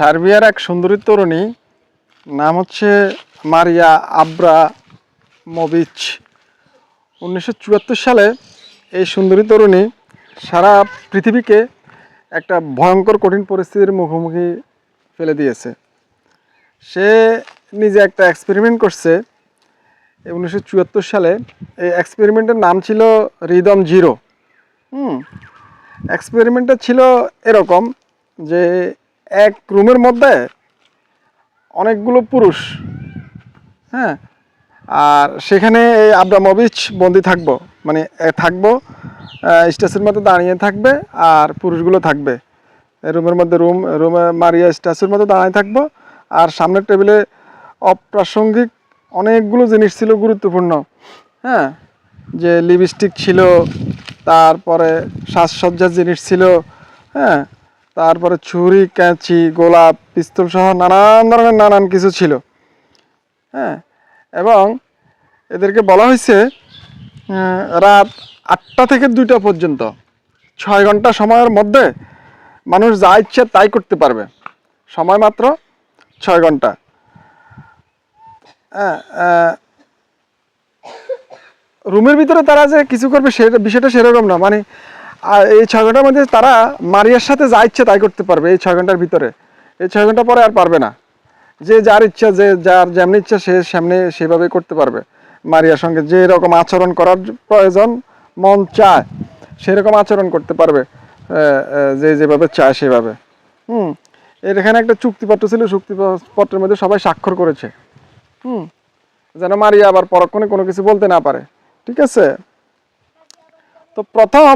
সার্বিয়ার এক সুন্দরী তরুণী, নাম হচ্ছে মারিয়া আব্রা মবিচ উনিশশো চুয়াত্তর সালে এই সুন্দরী তরুণী সারা পৃথিবীকে একটা ভয়ঙ্কর কঠিন পরিস্থিতির মুখোমুখি ফেলে দিয়েছে। সে নিজে একটা এক্সপেরিমেন্ট করছে। উনিশশো চুয়াত্তর সালে এই এক্সপেরিমেন্টের নাম ছিল রিদম জিরো। হুম এক্সপেরিমেন্টটা ছিল এরকম যে এক রুমের মধ্যে অনেকগুলো পুরুষ। হ্যাঁ? আর সেখানে এই আব্রামোভিচ বন্দি থাকব। মানে থাকব স্টেসের মধ্যে দাঁড়িয়ে থাকবে আর পুরুষগুলো থাকবে। রুমের মধ্যে রুম, রুমে মারিয়া স্ট্যাচুর মতো দাঁড়িয়ে থাকব। আর সামনের টেবিলে অপ্রাসঙ্গিক অনেকগুলো জিনিস ছিল গুরুত্বপূর্ণ। হ্যাঁ? যে লিপস্টিক ছিল, তারপরে সাজসজ্জার জিনিস ছিল। হ্যাঁ? তারপরে ছুরি, কাঁচি, গোলাপ, পিস্তল সহ নানান ধরনের নানান কিছু ছিল। হ্যাঁ এবং এদেরকে বলা হয়েছে রাত আটটা থেকে দুইটা পর্যন্ত। ছয় ঘণ্টা সময়ের মধ্যে মানুষ যা ইচ্ছে তাই করতে পারবে। সময় মাত্র ছয় ঘণ্টা। হ্যাঁ রুমের ভিতরে তারা যে কিছু করবে সেটা বিষয়টা সেরকম না। মানে আর এই ছয় ঘণ্টার মধ্যে তারা মারিয়ার সাথে যা ইচ্ছে তাই করতে পারবে এই ছয় ঘণ্টার ভিতরে। এই ছয় ঘণ্টা পরে আর পারবে না। যে যার ইচ্ছা, যে যার যেমনি ইচ্ছা সে সামনে সেভাবে করতে পারবে। মারিয়ার সঙ্গে যে রকম আচরণ করার প্রয়োজন মন চায়, সেরকম আচরণ করতে পারবে যে যেভাবে চায় সেভাবে। হুম, এর এখানে একটা চুক্তিপত্র ছিল, চুক্তিপত্রের মধ্যে সবাই স্বাক্ষর করেছে। হুম, যেন মারিয়া আবার পরক্ষণে কোনো কিছু বলতে না পারে। ঠিক আছে? তো প্রথম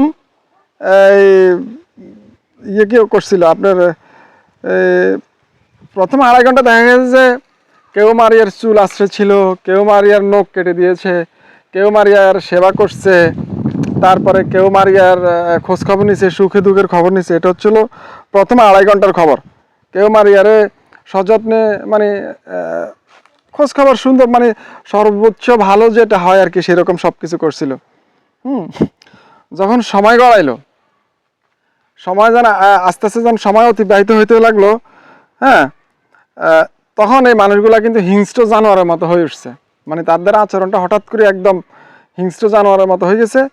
ইয়ে কি করছিল? আপনার প্রথম আড়াই ঘণ্টা দেখা গেছে যে কেউ মারিয়ার চুল আশ্রয় ছিল, কেউ মারিয়ার নখ কেটে দিয়েছে, কেউ মারিয়ার সেবা করছে, তারপরে কেউ মারিয়ার খোঁজ খবর নিছে, সুখে দুঃখের খবর নিছে। এটা হচ্ছিল প্রথম আড়াই ঘণ্টার খবর। কেউ মারিয়ারে সযত্নে মানে খোঁজ খবর সুন্দর মানে সর্বোচ্চ ভালো যেটা হয় আর কি, সেরকম সব কিছু করছিল। হুম, যখন সময় গড়াইলো সময় যেন আস্তে আস্তে যেন সময় অতিবাহিত হইতে লাগল হ্যাঁ? তখন এই মানুষগুলা কিন্তু হিংস্র জানোয়ারের মতো হয়ে উঠছে। মানে তাদের আচরণটা হঠাৎ করে একদম হিংস্র জানোয়ারের মতো হয়ে গেছে।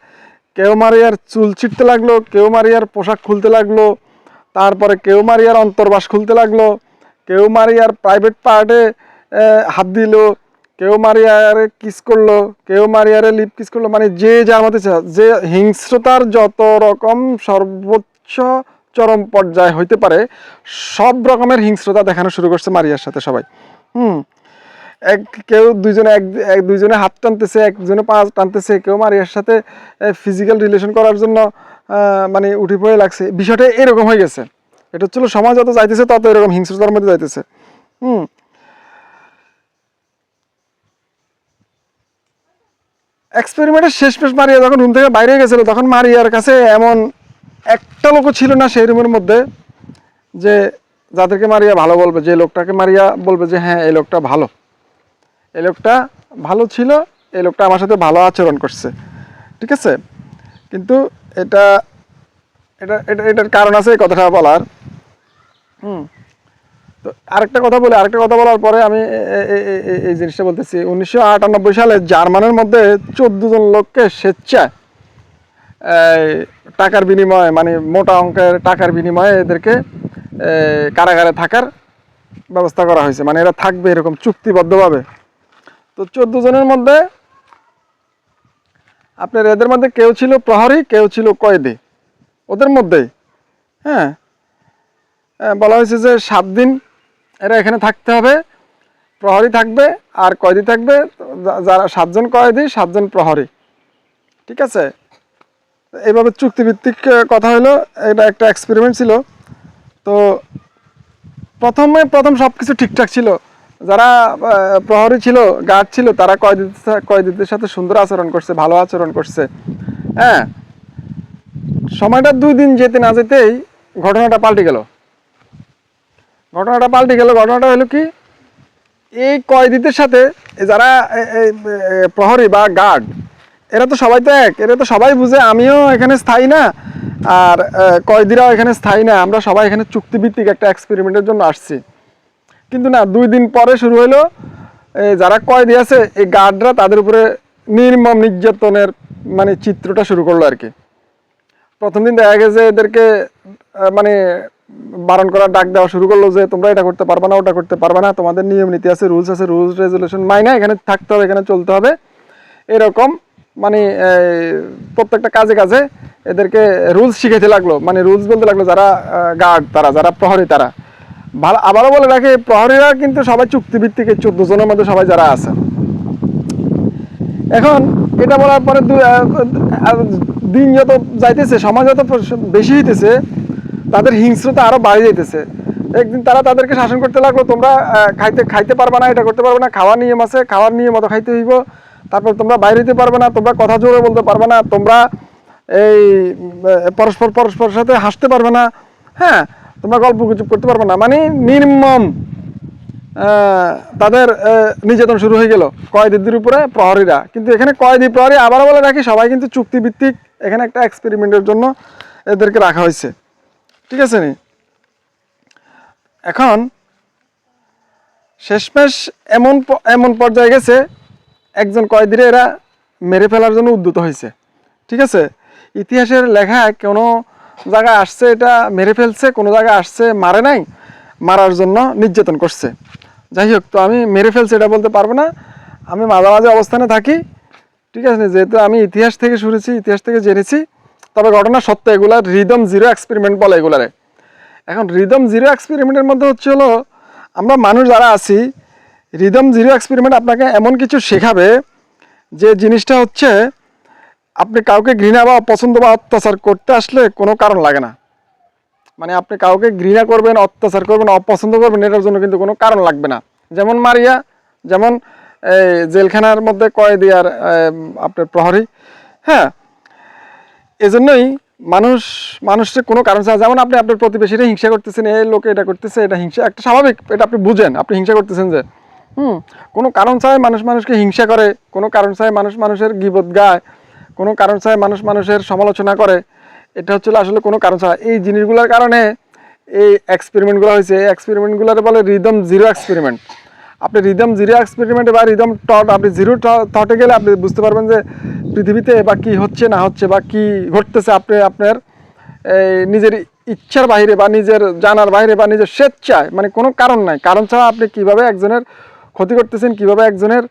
কেউ মারিয়ার চুল ছিটতে লাগল, কেউ মারিয়ার পোশাক খুলতে লাগল, তারপরে কেউ মারিয়ার অন্তর্বাস খুলতে লাগল, কেউ মারিয়ার প্রাইভেট পার্টে হাত দিল, কেউ মারিয়ারে কিস করল, কেউ মারিয়ারে লিপ কিস করল মানে যে যার চা- যে হিংস্রতার যত রকম সর্বোচ্চ চরম পর্যায়ে হইতে পারে। সব রকমের হিংস্রতা দেখানো শুরু করছে মারিয়ার সাথে সবাই। হুম। এক কেউ দুইজনে এক দুইজনে হাত টানতেছে, একজনে পা টানতেছে, কেউ মারিয়ার সাথে ফিজিক্যাল রিলেশন করার জন্য মানে উঠে পড়ে লাগছে। বিষয়টা এরকম হয়ে গেছে। এটা হচ্ছিল সমাজ যত যাইতেছে তত এরকম হিংস্রতার মধ্যে যাইতেছে। হুম। এক্সপেরিমেন্টের শেষ পেশ মারিয়া যখন রুম থেকে বাইরে গেছিল, তখন মারিয়ার কাছে এমন একটা লোকও ছিল না সেই রুমের মধ্যে যে যাদেরকে মারিয়া ভালো বলবে, যে লোকটাকে মারিয়া বলবে যে হ্যাঁ এই লোকটা ভালো। এই লোকটা ভালো ছিল, এই লোকটা আমার সাথে ভালো আচরণ করছে। ঠিক আছে? কিন্তু এটা এটা এটা, এটার কারণ আছে এই কথাটা বলার। হুম। তো আরেকটা কথা বলি, আরেকটা কথা বলার পরে আমি এই জিনিসটা বলতেছি। উনিশশো সালে জার্মানের মধ্যে চোদ্দ জন লোককে স্বেচ্ছায় টাকার বিনিময়ে মানে মোটা অঙ্কের টাকার বিনিময়ে এদেরকে কারাগারে থাকার ব্যবস্থা করা হয়েছে। মানে এরা থাকবে এরকম চুক্তিবদ্ধভাবে। তো চোদ্দ জনের মধ্যে আপনার এদের মধ্যে কেউ ছিল প্রহরী, কেউ ছিল কয়েদি। ওদের মধ্যেই। হ্যাঁ? বলা হয়েছে যে সাত দিন এরা এখানে থাকতে হবে। প্রহরী থাকবে আর কয়েদি থাকবে। যারা সাতজন কয়েদি, সাতজন প্রহরী। ঠিক আছে? এইভাবে চুক্তিভিত্তিক কথা হলো এটা একটা এক্সপেরিমেন্ট ছিল। তো প্রথমে, প্রথম সব কিছু ঠিকঠাক ছিল। যারা প্রহরী ছিল গার্ড ছিল, তারা কয়েদিদের কয়েদিদের সাথে সুন্দর আচরণ করছে, ভালো আচরণ করছে। হ্যাঁ? সময়টা দুই দিন যেতে না যেতেই ঘটনাটা পাল্টে গেল। ঘটনাটা পাল্টে গেল, ঘটনাটা হলো কি, এই কয়েদিদের সাথে যারা প্রহরী বা গার্ড এরা তো সবাই তো এক, এরা তো সবাই বুঝে, আমিও এখানে স্থায়ী না। আর কয়েদিরাও এখানে স্থায়ী না, আমরা সবাই এখানে চুক্তিভিত্তিক একটা এক্সপেরিমেন্টের জন্য আসছি। কিন্তু না, দুই দিন পরে শুরু হলো যারা কয়েদি আছে, এই গার্ডরা তাদের উপরে নির্মম নির্যাতনের মানে চিত্রটা শুরু করল আর কি। প্রথম দিন দেখা গেছে এদেরকে মানে বারণ করার ডাক দেওয়া শুরু করল যে, তোমরা এটা করতে পারবে না, ওটা করতে পারবে না, তোমাদের নিয়ম নীতি আছে রুলস আছে রুলস রেজুলেশন মাইনা এখানে থাকতে হবে, এখানে চলতে হবে। এরকম মানে প্রত্যেকটা কাজে কাজে এদেরকে রুলস শিখাইতে লাগল। মানে রুলস বলতে লাগল যারা গার্ড তারা, যারা প্রহরী তারা। ভালো, আবারও বলে রাখি, প্রহরীরা কিন্তু সবাই চুক্তিভিত্তিক চোদ্দ জনের মধ্যে সবাই যারা আছে। এখন এটা বলার পরে দিন যত যাইতেছে সমাজ যত বেশি হইতেছে, তাদের হিংস্রতা আরও বাড়ি যাইতেছে। একদিন তারা তাদেরকে শাসন করতে লাগল, তোমরা খাইতে খাইতে পারবে না, এটা করতে পারবে না, খাওয়ার নিয়ম আছে, খাওয়ার নিয়ম মতো খাইতে হইব। তারপর তোমরা বাইরে যেতে পারবে না, তোমরা কথা জোরে বলতে পারবে না, তোমরা এই পরস্পর পরস্পরের সাথে হাসতে পারবে না হ্যাঁ তোমরা গল্প গুজব করতে পারবে না। মানে নির্মম তাদের নির্যাতন শুরু হয়ে গেল, কয়েদিদের উপরে প্রহরীরা। কিন্তু এখানে কয়েদি প্রহরী আবারও বলে রাখি, সবাই কিন্তু চুক্তিভিত্তিক এখানে একটা এক্সপেরিমেন্টের জন্য এদেরকে রাখা হয়েছে। ঠিক আছে নি? এখন শেষমেশ এমন এমন পর্যায়ে গেছে, একজন কয়েদিরে এরা মেরে ফেলার জন্য উদ্যত হয়েছে। ঠিক আছে? ইতিহাসের লেখায় কোনো জায়গায় আসছে এটা, মেরে ফেলছে, কোনো জায়গায় আসছে, মারে নাই, মারার জন্য নির্যাতন করছে। যাই হোক, তো আমি মেরে ফেলছে এটা বলতে পারব না। আমি মাঝামাঝি অবস্থানে থাকি। ঠিক আছে? যেহেতু আমি ইতিহাস থেকে শুনেছি, ইতিহাস থেকে জেনেছি, তবে ঘটনা সত্য এগুলার রিদম জিরো এক্সপেরিমেন্ট বলে এগুলারে। এখন রিদম জিরো এক্সপেরিমেন্টের মধ্যে হচ্ছে হলো, আমরা মানুষ যারা আছি রিদম জিরো এক্সপেরিমেন্ট আপনাকে এমন কিছু শেখাবে যে জিনিসটা হচ্ছে, আপনি কাউকে ঘৃণা বা অপছন্দ বা অত্যাচার করতে আসলে কোনো কারণ লাগে না। মানে আপনি কাউকে ঘৃণা করবেন, অত্যাচার করবেন, অপছন্দ করবেন, এটার জন্য কিন্তু কোনো কারণ লাগবে না। যেমন মারিয়া, যেমন, এই জেলখানার মধ্যে কয়েদি আর আপনার প্রহরী হ্যাঁ এজন্যই মানুষ মানুষের কোনো কারণ ছাড়া, যেমন আপনি আপনার প্রতিবেশীরা হিংসা করতেছেন, এই লোকে এটা করতেছে, এটা হিংসা, একটা স্বাভাবিক, এটা আপনি বুঝেন, আপনি হিংসা করতেছেন যে, হুম, কোনো কারণ ছাড়াই মানুষ মানুষকে হিংসা করে, কোনো কারণ ছাড়াই মানুষ মানুষের গিবত গায়, কোনো কারণ ছাড়াই মানুষ মানুষের সমালোচনা করে, এটা হচ্ছে আসলে কোনো কারণ ছাড়া। এই জিনিসগুলোর কারণে এই এক্সপেরিমেন্টগুলো হয়েছে, এই এক্সপেরিমেন্টগুলোর বলে রিদম জিরো এক্সপেরিমেন্ট আপনি রিদম জিরো এক্সপেরিমেন্ট বা রিদম টট আপনি জিরো থটে গেলে আপনি বুঝতে পারবেন যে পৃথিবীতে বা কি হচ্ছে না হচ্ছে বা কি ঘটতেছে আপনি আপনার, এই নিজের ইচ্ছার বাইরে বা নিজের জানার বাইরে বা নিজের স্বেচ্ছায় মানে কোনো কারণ নাই। কারণ ছাড়া আপনি কীভাবে একজনের ক্ষতি করতেছেন, কীভাবে একজনের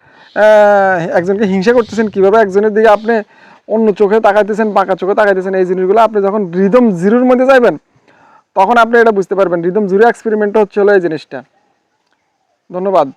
একজনকে হিংসা করতেছেন, কীভাবে একজনের দিকে আপনি অন্য চোখে তাকাইতেছেন, বাঁকা চোখে তাকাইতেছেন, এই জিনিসগুলো আপনি যখন রিদম জিরোর মধ্যে যাবেন তখন আপনি এটা বুঝতে পারবেন। রিদম জিরো এক্সপেরিমেন্টটা হচ্ছে হলো এই জিনিসটা। ধন্যবাদ।